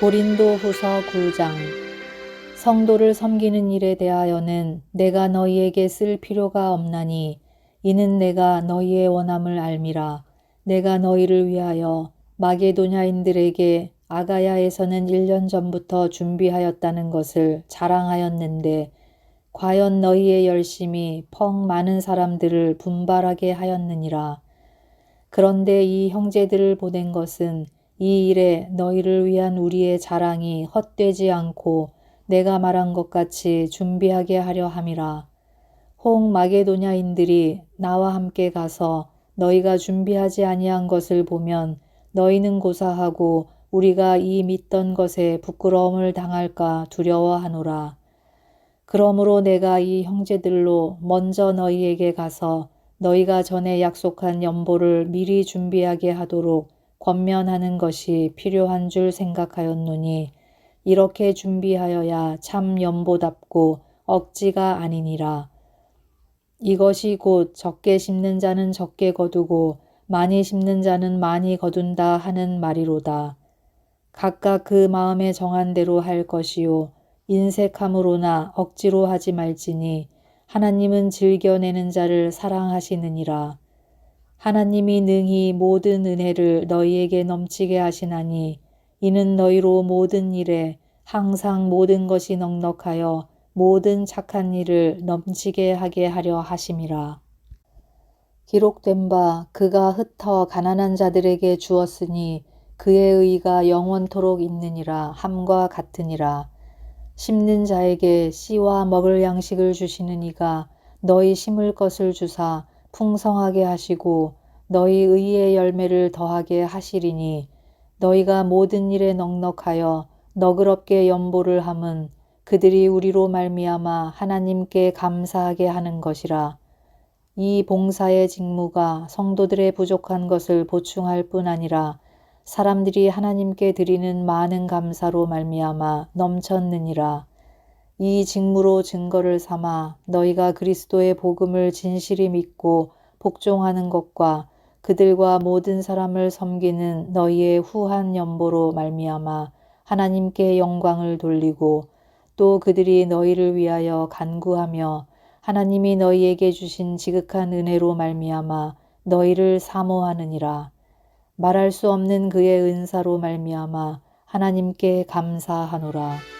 고린도 후서 9장 성도를 섬기는 일에 대하여는 내가 너희에게 쓸 필요가 없나니 이는 내가 너희의 원함을 알미라 내가 너희를 위하여 마게도냐인들에게 아가야에서는 1년 전부터 준비하였다는 것을 자랑하였는데 과연 너희의 열심이 펑 많은 사람들을 분발하게 하였느니라. 그런데 이 형제들을 보낸 것은 이 일에 너희를 위한 우리의 자랑이 헛되지 않고 내가 말한 것 같이 준비하게 하려 함이라. 혹 마게도냐인들이 나와 함께 가서 너희가 준비하지 아니한 것을 보면 너희는 고사하고 우리가 이 믿던 것에 부끄러움을 당할까 두려워하노라. 그러므로 내가 이 형제들로 먼저 너희에게 가서 너희가 전에 약속한 연보를 미리 준비하게 하도록 권면하는 것이 필요한 줄 생각하였노니 이렇게 준비하여야 참 연보답고 억지가 아니니라. 이것이 곧 적게 심는 자는 적게 거두고 많이 심는 자는 많이 거둔다 하는 말이로다. 각각 그 마음에 정한 대로 할 것이요 인색함으로나 억지로 하지 말지니 하나님은 즐겨내는 자를 사랑하시느니라. 하나님이 능히 모든 은혜를 너희에게 넘치게 하시나니 이는 너희로 모든 일에 항상 모든 것이 넉넉하여 모든 착한 일을 넘치게 하게 하려 하심이라. 기록된 바 그가 흩어 가난한 자들에게 주었으니 그의 의가 영원토록 있느니라 함과 같으니라. 심는 자에게 씨와 먹을 양식을 주시는 이가 너희 심을 것을 주사 풍성하게 하시고 너희 의의 열매를 더하게 하시리니 너희가 모든 일에 넉넉하여 너그럽게 연보를 함은 그들이 우리로 말미암아 하나님께 감사하게 하는 것이라. 이 봉사의 직무가 성도들의 부족한 것을 보충할 뿐 아니라 사람들이 하나님께 드리는 많은 감사로 말미암아 넘쳤느니라. 이 직무로 증거를 삼아 너희가 그리스도의 복음을 진실히 믿고 복종하는 것과 그들과 모든 사람을 섬기는 너희의 후한 연보로 말미암아 하나님께 영광을 돌리고 또 그들이 너희를 위하여 간구하며 하나님이 너희에게 주신 지극한 은혜로 말미암아 너희를 사모하느니라. 말할 수 없는 그의 은사로 말미암아 하나님께 감사하노라.